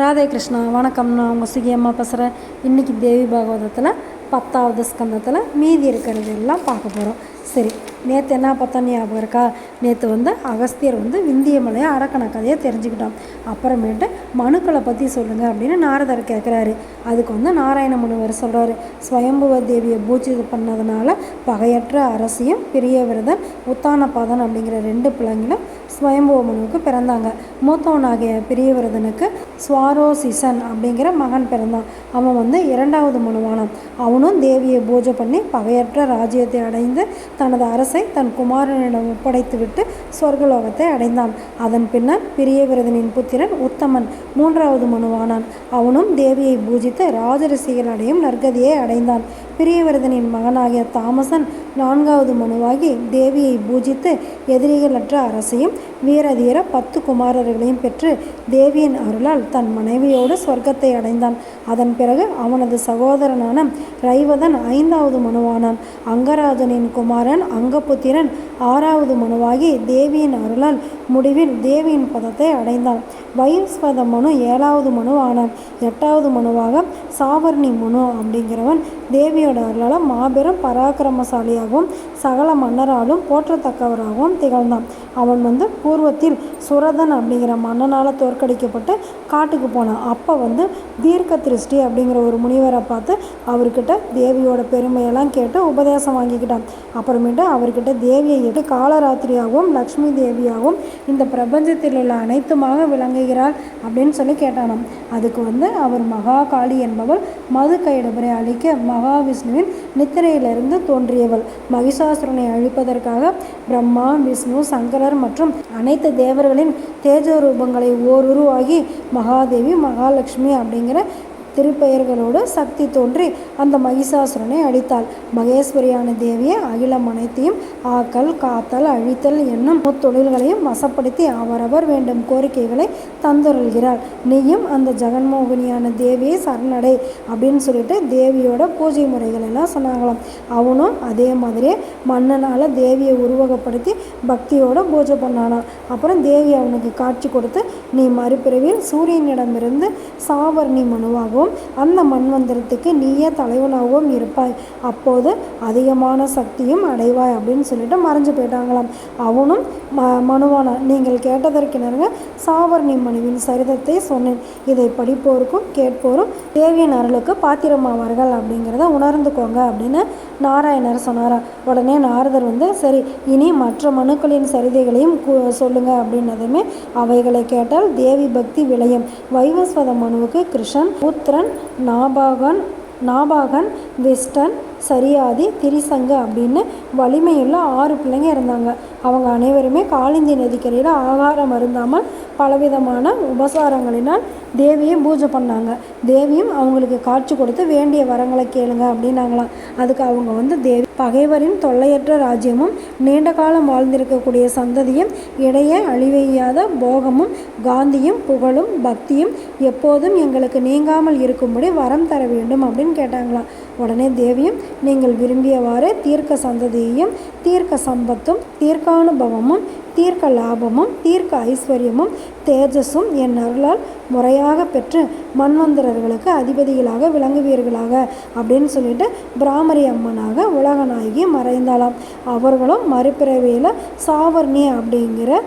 ராதே கிருஷ்ணா வணக்கம். நான் உங்கள் சுகியம்மா பேசுகிறேன் இன்றைக்கி தேவி பாகவதத்தில் பத்தாவது ஸ்கந்தத்தில் மீதி இருக்கிறது எல்லாம் பார்க்க போகிறோம் சரி நேற்று என்ன பார்த்தா ஞாபகம் இருக்கா? நேற்று வந்து அகஸ்தியர் வந்து விந்திய மலையை அரக்கண கதையை தெரிஞ்சுக்கிட்டோம் அப்புறமேட்டு மனுக்களை பற்றி சொல்லுங்கள் அப்படின்னு நாரதர் கேட்குறாரு அதுக்கு வந்து நாராயண முனிவர் சொல்கிறாரு ஸ்வயம்புவ தேவியை பூஜை பண்ணதுனால பகையற்ற அரசியும் பிரியவிரதன் உத்தானபாதன் அப்படிங்கிற ரெண்டு பிள்ளைங்களும் ஸ்வயம்புவமனுக்கு பிறந்தாங்க. மூத்தவனாகிய பிரியவிரதனுக்கு சுவாரோசிசன் அப்படிங்கிற மகன் பிறந்தான். அவன் வந்து இரண்டாவது மனுவானான். அவனும் தேவியை பூஜை பண்ணி பகையற்ற ராஜ்யத்தை அடைந்து தனது அரசை தன் குமாரனிடம் ஒப்படைத்துவிட்டு சொர்க்கலோகத்தை அடைந்தான். அதன் பின்னர் பிரியவிரதனின் புத்திரன் உத்தமன் மூன்றாவது மனுவானான். அவனும் தேவியை பூஜித்து ராஜரிசிகள் அடையும் நற்கதியை அடைந்தான். பிரியவிரதனின் மகனாகிய தாமசன் நான்காவது மனுவாகி தேவியை பூஜித்து எதிரிகளற்ற அரசையும் வீரதீர பத்து குமாரர்களையும் பெற்று தேவியின் அருளால் தன் மனைவியோடு சொர்க்கத்தை அடைந்தான். அதன் பிறகு அவனது சகோதரனான ரைவதன் ஐந்தாவது மனுவானான். அங்கராஜனின் குமாரன் அங்கபுத்திரன் ஆறாவது மனுவாகி தேவியின் அருளால் முடிவில் தேவியின் பதத்தை அடைந்தான். வைஸ்வத மனு ஏழாவது மனு ஆனான் எட்டாவது மனுவாக சாவர்ணி முனு அப்படிங்கிறவன் தேவியோட அருளால் மாபெரும் பராக்கிரமசாலியாகவும் சகல மன்னராலும் போற்றத்தக்கவராகவும் திகழ்ந்தான். அவன் வந்து பூர்வத்தில் சுரதன் அப்படிங்கிற மன்னனால் தோற்கடிக்கப்பட்டு காட்டுக்கு போனான். அப்போ வந்து தீர்க்க திருஷ்டி அப்படிங்கிற ஒரு முனிவரை பார்த்து அவர்கிட்ட தேவியோட பெருமையெல்லாம் கேட்டு உபதேசம் வாங்கிக்கிட்டான். அப்புறமேட்டு அவர்கிட்ட தேவியை கேட்டு காலராத்திரியாகவும் லக்ஷ்மி தேவியாகவும் இந்த பிரபஞ்சத்தில் உள்ள அனைத்துமாக விளங்குகிறாள் அப்படின்னு சொல்லி கேட்டானாம். அதுக்கு வந்து அவர் மகாகாளி என்பவள் மது கைடபரை அழிக்க மகாவிஷ்ணுவின் நித்திரையிலிருந்து தோன்றியவள். மகிஷாசுரனை அழிப்பதற்காக பிரம்மா விஷ்ணு சங்கரர் மற்றும் அனைத்து தேவர்களின் தேஜ ரூபங்களை ஓருருவாகி மகாதேவி மகாலட்சுமி அப்படிங்கிற திருப்பெயர்களோடு சக்தி தோன்றி அந்த மகிஷாசுரனை அடித்தாள். மகேஸ்வரியான தேவியை அகிலம் அனைத்தையும் ஆக்கல் காத்தல் அழித்தல் என்னும் முத்தொழில்களையும் வசப்படுத்தி அவரவர் வேண்டும் கோரிக்கைகளை தந்துருள்கிறாள் நீயும் அந்த ஜெகன்மோகினியான தேவியை சரணடை அப்படின்னு சொல்லிட்டு தேவியோட பூஜை முறைகள் எல்லாம் சொன்னாங்களாம். அவனும் அதே மாதிரியே மன்னனால் தேவியை உருவகப்படுத்தி பக்தியோட பூஜை பண்ணானான் அப்புறம் தேவி அவனுக்கு காட்சி கொடுத்து நீ மறுபிறவியில் சூரியனிடமிருந்து சாவர்ணி மனுவாகவும் அந்த மண்வந்திரத்துக்கு நீயே தலைவனாகவும் இருப்பாய். அப்போது அதிகமான சக்தியும் அடைவாய் அப்படின்னு சொல்லிட்டு மறைஞ்சு போயிட்டாங்களாம். அவனும் ம மனுவானான் நீங்கள் கேட்டதற்கிணங்க சாவர்ணி மனுவின் சரிதத்தை சொன்னேன். இதை படிப்போருக்கும் கேட்போரும் தேவியின் அருளுக்கு பாத்திரமாவார்கள் அப்படிங்கிறத உணர்ந்துக்கோங்க அப்படின்னு நாராயணர் சொன்னாரா? உடனே நாரதர் வந்து சரி இனி மற்ற மனுக்களின் சரிதைகளையும் சொல்லுங்க அப்படின்னதுமே அவைகளை கேட்டால் தேவி பக்தி விளையும். வைவஸ்வத மனுவுக்கு கிருஷ்ணன் புத்திரன் நாபாகன் நாபாகன் விஸ்டன் சரியாதி திரிசங்கு அப்படின்னு வலிமையுள்ள ஆறு பிள்ளைங்க இருந்தாங்க. அவங்க அனைவருமே காளிந்தி நதிக்கரையில் ஆகாரம் அருந்தாமல் பலவிதமான உபசாரங்களினால் தேவியை பூஜை பண்ணாங்க. தேவியும் அவங்களுக்கு காட்சி கொடுத்து வேண்டிய வரங்களை கேளுங்க அப்படின்னாங்களாம். அதுக்கு அவங்க வந்து தேவி பகைவரின் தொல்லையற்ற ராஜ்யமும் நீண்ட காலம் வாழ்ந்திருக்கக்கூடிய சந்ததியும் இடையே அழிவையாத போகமும் காந்தியும் புகழும் பக்தியும் எப்போதும் எங்களுக்கு நீங்காமல் இருக்கும்படி வரம் தர வேண்டும் அப்படின்னு கேட்டாங்களாம். உடனே தேவியும் நீங்கள் விரும்பியவாறு தீர்க்க சந்ததியையும் தீர்க்க சம்பத்தும் தீர்க்கானுபவமும் தீர்க்க லாபமும் தீர்க்க ஐஸ்வர்யமும் தேஜஸும் என் அருளால் முறையாக பெற்று மன்வந்தரர்களுக்கு அதிபதிகளாக விளங்குவீர்களாக அப்படின்னு சொல்லிட்டு பிராமரி அம்மனாக உலகநாயகி மறைந்தாளாம். அவர்களும் மறுபிறவியில் சாவர்ணி அப்படிங்கிற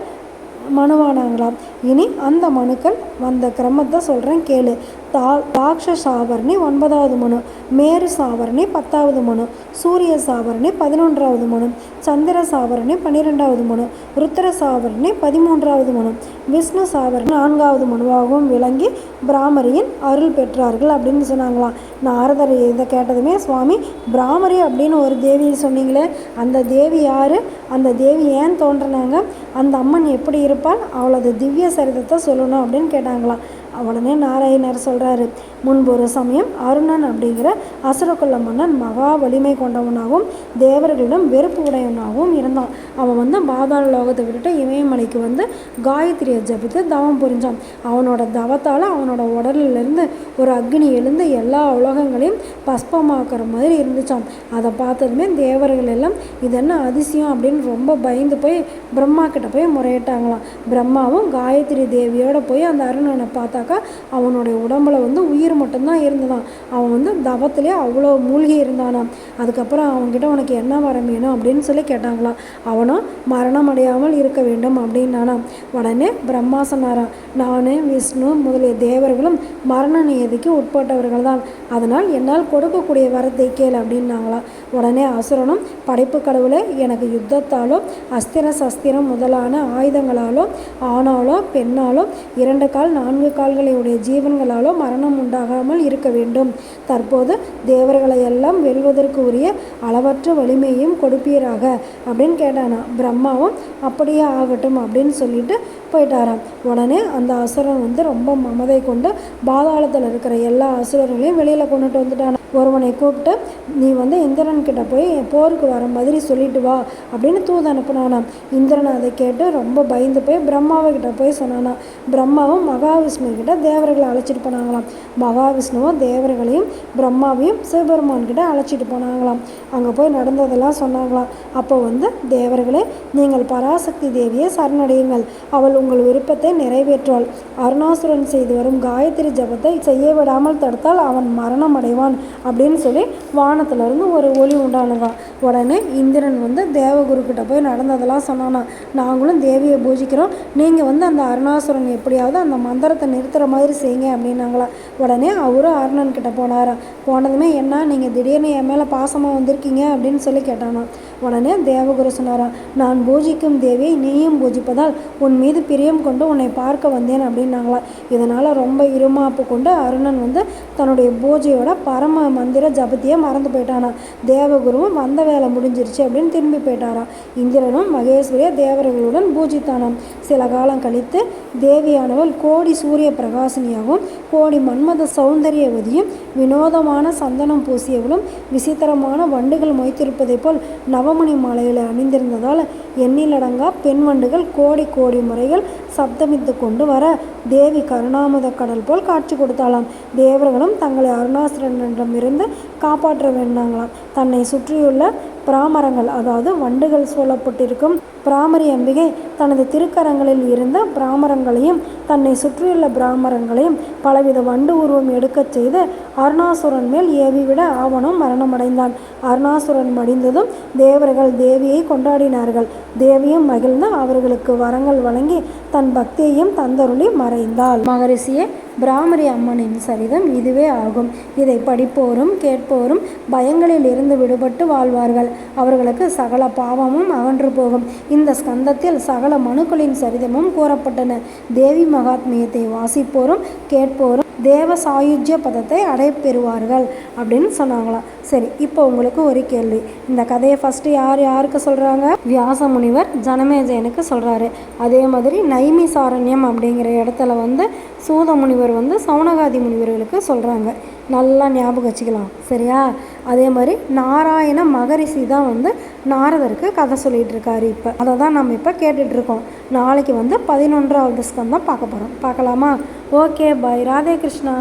மனுவானாங்களாம். இனி அந்த மனுக்கள் வந்த கிரமத்தை சொல்கிறேன் கேளு. தா தாக்ஷ சாவரணி ஒன்பதாவது மனு மேரு சாவரணி பத்தாவது மனு சூரிய சாவரணி பதினொன்றாவது மனு சந்திர சாவரணி பன்னிரெண்டாவது மனு ருத்ர சாவரணி பதிமூன்றாவது மனு விஷ்ணு சாவரணி நான்காவது மனுவாகவும் விளங்கி பிராமரியின் அருள் பெற்றார்கள் அப்படின்னு சொன்னாங்களாம். நாரதர் இதை கேட்டதுமே சுவாமி பிராமரி அப்படின்னு ஒரு தேவியை சொன்னீங்களே அந்த தேவி யார்? அந்த தேவி ஏன் தோன்றினாங்க? அந்த அம்மன் எப்படி இருப்பாள் அவளது திவ்ய சரிதத்தை சொல்லணும் அப்படின்னு கேட்டாங்களாம். உடனே நாராயணர் சொல்கிறாரு முன்பு ஒரு சமயம் அருணன் அப்படிங்கிற அசுரக்குள்ள மன்னன் மகா வலிமை கொண்டவனாகவும் தேவர்களிடம் வெறுப்பு உடையவனாகவும் இருந்தான். அவன் வந்து பாதாள லோகத்தை விட்டுட்டு இமயமலைக்கு வந்து காயத்ரியை ஜபித்து தவம் புரிஞ்சான். அவனோட தவத்தால் அவனோட உடலிலிருந்து ஒரு அக்னி எழுந்து எல்லா உலகங்களையும் பஸ்பமாக்குற மாதிரி இருந்துச்சான் அதை பார்த்ததுமே தேவர்கள் எல்லாம் இது என்ன அதிசயம்? அப்படின்னு ரொம்ப பயந்து போய் பிரம்மா கிட்ட போய் முறையிட்டாங்களாம். பிரம்மாவும் காயத்ரி தேவியோட போய் அந்த அருணனை பார்த்தாக்கா அவனுடைய உடம்புல வந்து உயிர் மட்டும்தான் இருந்ததான் அவன் வந்து தவத்திலே அவ்வளோ மூழ்கி இருந்தானாம். அதுக்கப்புறம் அவன்கிட்ட உனக்கு என்ன வரம் வேணும் அப்படின்னு சொல்லி கேட்டாங்களாம். அவனும் மரணம் அடையாமல் இருக்க வேண்டும் அப்படின்னானாம். உடனே பிரம்மா சொன்னாராம் நான் விஷ்ணு முதலிய தேவர்களும் மரண நியதிக்கு உட்பட்டவர்கள் தான் அதனால் என்னால் கொடுக்கக்கூடிய வரத்தை கேள் அப்படின்னாங்களாம். உடனே அசுரனும் படைப்பு கடவுளை எனக்கு யுத்தத்தாலோ அஸ்திர சஸ்திரம் முதலான ஆயுதங்களாலோ ஆணாலோ பெண்ணாலோ இரண்டு கால் நான்கு கால்களையுடைய ஜீவன்களாலோ மரணம் உண்டாகாமல் இருக்க வேண்டும். தற்போது தேவர்களை எல்லாம் வெல்வதற்கு உரிய அளவற்ற வலிமையும் கொடுப்பீராக. அப்படின்னு கேட்டானா. பிரம்மாவும் அப்படியே ஆகட்டும் அப்படின்னு சொல்லிட்டு போயிட்டாராம். உடனே அந்த அசுரன் வந்து ரொம்ப மமதை கொண்டு பாதாளத்தில் இருக்கிற எல்லா அசுரர்களையும் வெளியில் கொண்டுட்டு வந்துட்டான். ஒருவனை கூப்பிட்டு நீ வந்து இந்திரன்கிட்ட போய் போருக்கு வர மாதிரி சொல்லிட்டு வா அப்படின்னு தூது அனுப்புனானாம் இந்திரன் அதை கேட்டு ரொம்ப பயந்து போய் பிரம்மாவை கிட்ட போய் சொன்னானாம் பிரம்மாவும் மகாவிஷ்ணு கிட்ட தேவர்களை அழைச்சிட்டு போனாங்களாம். மகாவிஷ்ணுவும் தேவர்களையும் பிரம்மாவையும் சிவபெருமான் கிட்ட அழைச்சிட்டு போனாங்களாம். அங்கே போய் நடந்ததெல்லாம் சொன்னாங்களாம். அப்போ வந்து தேவர்களே நீங்கள் பராசக்தி தேவியை சரணடையுங்கள். அவள் உங்கள் விருப்பத்தை நிறைவேற்றுவாள். அருணாசுரன் செய்து வரும் காயத்ரி ஜபத்தை செய்ய விடாமல் தடுத்தால் அவன் மரணம் அடைவான் அப்படின்னு சொல்லி வானத்துலேருந்து ஒரு ஒளி உண்டானதாம் உடனே இந்திரன் வந்து தேவகுரு கிட்ட போய் நடந்ததெல்லாம் சொன்னானா நாங்களும் தேவியை பூஜிக்கிறோம். நீங்கள் வந்து அந்த அருணாசுரன் எப்படியாவது அந்த மந்திரத்தை நிறுத்துகிற மாதிரி செய்யுங்க அப்படின்னாங்களா. உடனே அவரும் அருணன் கிட்ட போனாராம். போனதுமே என்ன நீங்கள் திடீர்னு என் மேலே பாசமாக வந்திருக்கீங்க? அப்படின்னு சொல்லி கேட்டானா உடனே தேவகுரு சொன்னாராம் நான் பூஜிக்கும் தேவியை நீயும் பூஜிப்பதால் உன் மீது பிரியம் கொண்டு உன்னை பார்க்க வந்தேன் அப்படின்னாங்களா. இதனால் ரொம்ப இருமாப்பு கொண்டு அருணன் வந்து தன்னுடைய பூஜையோட பரம மந்திர ஜபத்தையே மறந்து போயிட்டானா தேவகுருவும் வந்த வேலை முடிஞ்சிருச்சு அப்படின்னு திரும்பி போயிட்டாராம். இந்திரனும் மகேஸ்வரிய தேவர்களுடன் பூஜித்தானாம். சில காலம் கழித்து தேவியானவள் கோடி சூரிய பிரகாசினியாகவும் கோடி மன்மத சௌந்தரியவதியும் வினோதமான சந்தனம் பூசியவளும் விசித்திரமான வண்டுகள் மொய்த்திருப்பதைப் போல் நவமணி மாலையில் அணிந்திருந்ததால் எண்ணிலடங்கா பெண் வண்டுகள் கோடி கோடி முறைகள் சப்தமித்து கொண்டு வர தேவி கருணாமத கடல் போல் காட்சி கொடுத்தாளாம். தேவர்களும் தங்களை அருணாசுரனிடமிருந்து காப்பாற்ற வேண்டாங்களாம். தன்னை சுற்றியுள்ள பிராமரங்கள் அதாவது வண்டுகள் சூழப்பட்டிருக்கும் பிராமரி அம்பிகை தனது திருக்கரங்களில் இருந்த பிராமரங்களையும் தன்னை சுற்றியுள்ள பிராமரங்களையும் பலவித வண்டு உருவம் எடுக்கச் செய்து அருணாசுரன் மேல் ஏவிவிட ஆவணம் மரணமடைந்தான். அருணாசுரன் மடிந்ததும் தேவர்கள் தேவியை கொண்டாடினார்கள். தேவியும் மகிழ்ந்து அவர்களுக்கு வரங்கள் வழங்கி தன் பக்தியையும் தந்தருளி மறைந்தாள். மகரிஷியே பிராமரி அம்மனின் சரிதம் இதுவே ஆகும். இதை படிப்போரும் கேட்போரும் பயங்களில் இருந்து விடுபட்டு வாழ்வார்கள். அவர்களுக்கு சகல பாவமும் அகன்று போகும். இந்த ஸ்கந்தத்தில் சகல மனுக்களின் சரிதமும் கூறப்பட்டன. தேவி மகாத்மியத்தை வாசிப்போரும் கேட்போரும் தேவ சாயுஜ்ய பதத்தை அடைப்பெறுவார்கள் அப்படின்னு சொன்னாங்களாம். சரி இப்போ உங்களுக்கு ஒரு கேள்வி. இந்த கதையை ஃபஸ்ட்டு யார் யாருக்கு சொல்கிறாங்க வியாச முனிவர் ஜனமேஜயனுக்கு சொல்கிறாரு அதே மாதிரி நைமி சாரண்யம் அப்படிங்கிற இடத்துல வந்து சூத முனிவர் வந்து சவுனகாதி முனிவர்களுக்கு சொல்கிறாங்க நல்லா ஞாபகம் வச்சுக்கலாம். சரியா? அதே மாதிரி நாராயண மகரிஷி தான் வந்து நாரதருக்கு கதை சொல்லிகிட்டு இருக்காரு இப்போ. அதை தான் நம்ம இப்போ கேட்டுட்ருக்கோம் நாளைக்கு வந்து பதினொன்றாவது ஸ்கந்தம் பார்க்க போகிறோம் பார்க்கலாமா? Okay bye Radhe Krishna.